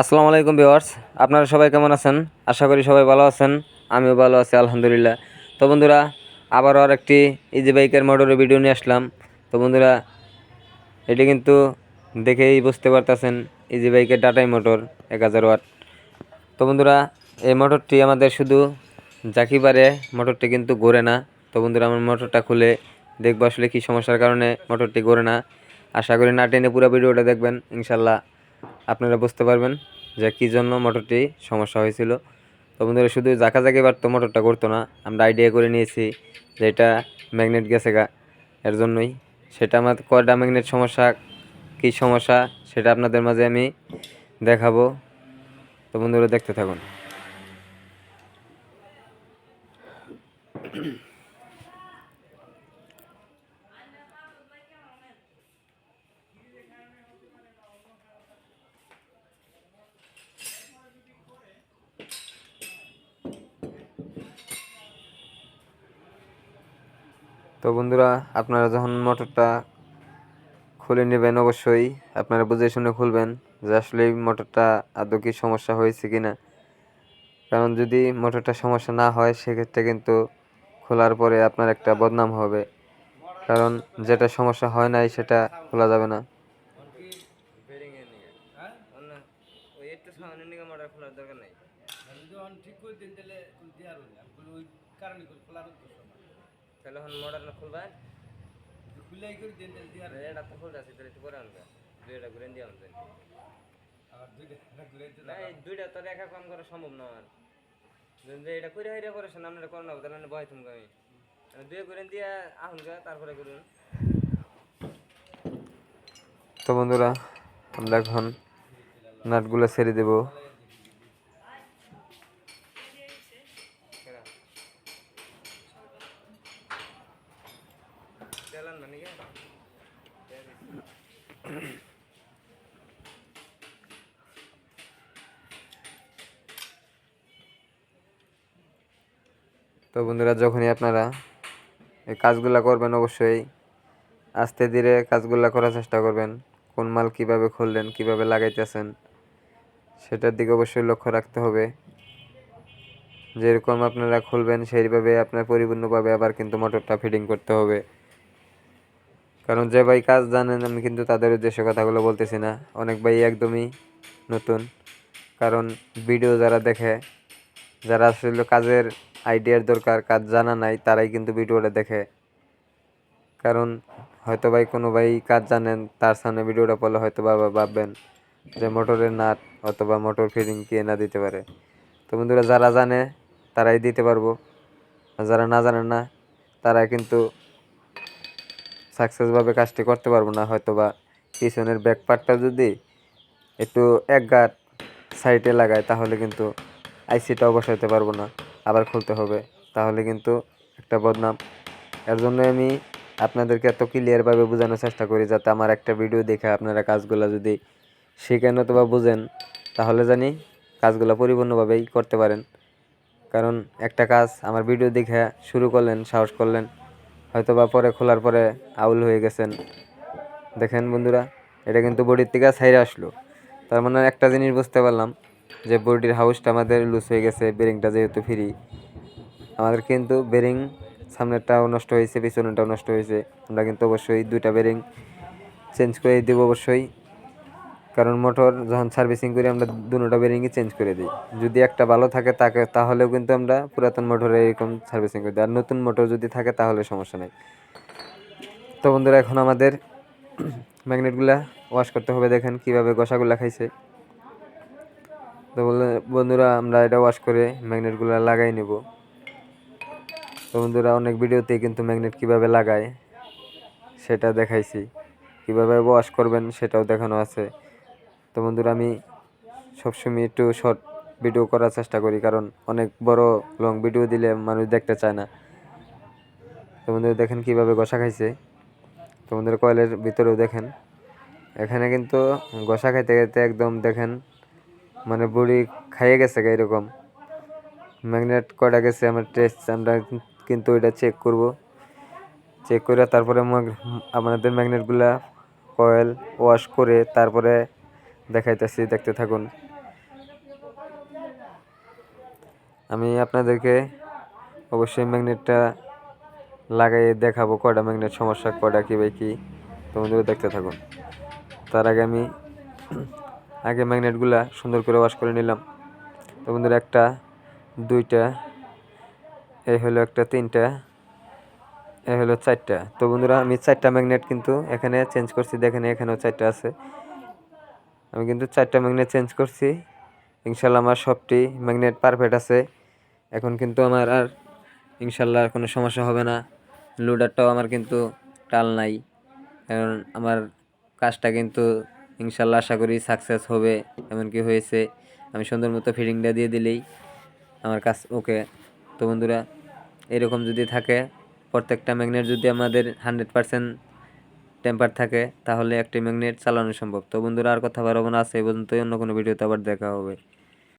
আসসালামু আলাইকুম ভিউয়ার্স, আপনারা সবাই কেমন আছেন? আশা করি সবাই ভালো আছেন, আমিও ভালো আছি, আলহামদুলিল্লাহ। তো বন্ধুরা, আবারও আর একটি ইজি বাইকের মোটরের ভিডিও নিয়ে আসলাম। তো বন্ধুরা, এটি কিন্তু দেখেই বুঝতে পারতেছেন ইজি বাইকের ডাটাই মোটর এক হাজার ওয়াট তো বন্ধুরা, এই মোটরটি আমাদের শুধু জাকিবারে মোটরটি কিন্তু ঘোরে না। তো বন্ধুরা, আমার মোটরটা খুলে দেখব আসলে কী সমস্যার কারণে মোটরটি ঘোরে না। আশা করি না টেনে পুরো ভিডিওটা দেখবেন, ইনশাল্লাহ। আপনারা বুঝতে পারবেন যে কী জন্য মোটরটি সমস্যা হয়েছিল। তো বন্ধুরা, শুধু জাকা জাকি তো মোটরটা করতো না, আমরা আইডিয়া করে নিয়েছি যে এটা ম্যাগনেট গেছে গা, এর জন্যই। সেটা আমার কয়টা ম্যাগনেট সমস্যা, কী সমস্যা, সেটা আপনাদের মাঝে আমি দেখাবো। তো বন্ধুরা, দেখতে থাকুন। তো বন্ধুরা আপনারা যখন মোটরটা খুলে নেবেন অবশ্যই আপনারা বুঝে শুনে খুলবেন যে আসলে এই মোটরটা আদৌ কি সমস্যা হয়েছে কি না কারণ যদি মোটরটা সমস্যা না হয় সেক্ষেত্রে কিন্তু খোলার পরে আপনার একটা বদনাম হবে। কারণ যেটা সমস্যা হয় নাই সেটা খোলা যাবে না। কারণে খোলার উদ্দেশ্য। না তাহলে এখন মোটর খুলবা খুলাই করে দিন তাহলে দিয়ে আর এটা তো খুলতে আছে তাহলে একটু করে আনবে। দুইটা ঘুরে দিয়ে আনবে আবার দুইটা ঘুরে দিতে না এই দুইটা তো একা কাম করা সম্ভব না আমার। যদি এটা করে হাইরে করেছেন আপনারা করেন না তাহলে ভয় তুমি আমি। দুই করে দিয়ে আহুন গা তারপরে করুন তো বন্ধুরা আমরা এখন নাটগুলো ছেড়ে দেব। তো বন্ধুরা, যখনই আপনারা এই কাজগুলো করবেন, অবশ্যই আস্তে ধীরে কাজগুলো করার চেষ্টা করবেন। কোন মাল কীভাবে খুললেন, কীভাবে লাগাইতেছেন, সেটার দিকে অবশ্যই লক্ষ্য রাখতে হবে। যেরকম আপনারা খুলবেন, সেইভাবে আপনার পরিপূর্ণভাবে আবার কিন্তু মোটরটা ফিটিং করতে হবে। কারণ যে ভাই কাজ জানেন, আমি কিন্তু তাদের উদ্দেশ্যে কথাগুলো বলতেছি না। অনেক ভাই একদমই নতুন। কারণ ভিডিও যারা দেখে, যারা আসলে কাজের আইডিয়ার দরকার, কাজ জানা নাই, তারাই কিন্তু ভিডিওটা দেখে। কারণ হয়তো ভাই কোনো ভাই কাজ জানেন, তার সামনে ভিডিওটা পড়লে হয়তো বাবা ভাববেন যে মোটরের নাট অথবা মোটর ফিটিং কে না দিতে পারে। তো বন্ধুরা, যারা জানে, তারাই দিতে পারব। যারা না জানে না, তারা কিন্তু সাকসেসভাবে কাজটি করতে পারব না হয়তো বা পিছনের ব্যাক পার্টটা যদি একটু এক গাঁট সাইডে লাগায় তাহলে কিন্তু আইসিটাও বসাইতে পারব না, আবার খুলতে হবে। তাহলে কিন্তু একটা বদনাম। এর জন্য আমি আপনাদেরকে এত ক্লিয়ারভাবে বোঝানোর চেষ্টা করি, যাতে আমার একটা ভিডিও দেখে আপনারা কাজগুলো যদি শিখেন অথবা বুঝেন, তাহলে জানি কাজগুলো পরিপূর্ণভাবেই করতে পারেন। কারণ একটা কাজ আমার ভিডিও দেখে শুরু করলেন, সাহস করলেন হয়তো বা পরে খোলার পরে আউল হয়ে গেছেন। দেখেন বন্ধুরা, এটা কিন্তু বডির থেকে সাইরে আসলো। তার মানে একটা জিনিস বুঝতে পারলাম যে বডির হাউসটা আমাদের লুজ হয়ে গেছে, বেরিংটা যেহেতু ফ্রি। আমাদের কিন্তু বেরিং সামনেরটাও নষ্ট হয়েছে, পিছনেরটাও নষ্ট হয়েছে। আমরা কিন্তু অবশ্যই দুইটা বেরিং চেঞ্জ করে দেবো অবশ্যই। কারণ মোটর যখন সার্ভিসিং করি, আমরা দুটোটা বেরিংই চেঞ্জ করে দিই। যদি একটা ভালো থাকে তাকে, তাহলেও কিন্তু আমরা পুরাতন মোটরে এরকম সার্ভিসিং করে। দিই আর নতুন মোটর যদি থাকে, তাহলে সমস্যা নেই। তো বন্ধুরা, এখন আমাদের ম্যাগনেটগুলা ওয়াশ করতে হবে। দেখেন কীভাবে গোসাগুলা খাইছে। তো বন্ধুরা, আমরা এটা ওয়াশ করে ম্যাগনেটগুলো লাগাই নেব। তো বন্ধুরা, অনেক ভিডিওতে কিন্তু ম্যাগনেট কীভাবে লাগায়, সেটা দেখাইছি। কীভাবে ওয়াশ করবেন, সেটাও দেখানো আছে। তো বন্ধুরা, আমি সবসময় একটু শর্ট ভিডিও করার চেষ্টা করি, কারণ অনেক বড় লং ভিডিও দিলে মানুষ দেখতে চায় না। তো বন্ধুরা, দেখেন কীভাবে গোসা খাইছে। তো বন্ধুরা, কয়েলের ভিতরেও দেখেন। এখানে কিন্তু গোসা খাইতে খাইতে একদম দেখেন মানে বুড়ি খাইয়ে গেছে এরকম। ম্যাগনেট কটা গেছে, আমার টেস্ট আমরা কিন্তু ওইটা চেক করব। চেক করে তারপরে আমাদের ম্যাগনেটগুলা কয়েল ওয়াশ করে তারপরে দেখাইতেছি, দেখতে থাকুন। আমি আপনাদেরকে অবশ্যই ম্যাগনেটটা লাগাই দেখাবো, কয়টা ম্যাগনেট সমস্যা, কয়টা কী বা কী। তোমাদের দেখতে থাকুন। তার আগে আমি আগে ম্যাগনেটগুলা সুন্দর করে ওয়াশ করে নিলাম। তোমাদের একটা, দুইটা এই হলো একটা, তিনটা, এ হলো চারটা। তো বন্ধুরা, আমি চারটা ম্যাগনেট কিন্তু এখানে চেঞ্জ করছি, দেখেন এখানেও চারটা আছে। আমি কিন্তু চারটা ম্যাগনেট চেঞ্জ করছি। ইনশাল্লাহ আমার সবটি ম্যাগনেট পারফেক্ট আছে। এখন কিন্তু আমার আর ইনশাল্লাহ কোনো সমস্যা হবে না। লোডারটাও আমার কিন্তু টাল নাই। কারণ আমার কাজটা কিন্তু ইনশাল্লাহ আশা করি সাকসেস হবে, এমনকি হয়েছে। আমি সুন্দর মতো ফিটিংটা দিয়ে দিলেই আমার কাজ ওকে তো বন্ধুরা, এরকম যদি থাকে, প্রত্যেকটা ম্যাগনেট যদি আমাদের হান্ড্রেড পার্সেন্ট টেম্পার থাকে, তাহলে একটি ম্যাগনেট চালানো সম্ভব। তো বন্ধুরা, আর কথা বাড়াবো না আছে এই পর্যন্ত অন্য কোনো ভিডিওতে আবার দেখা হবে।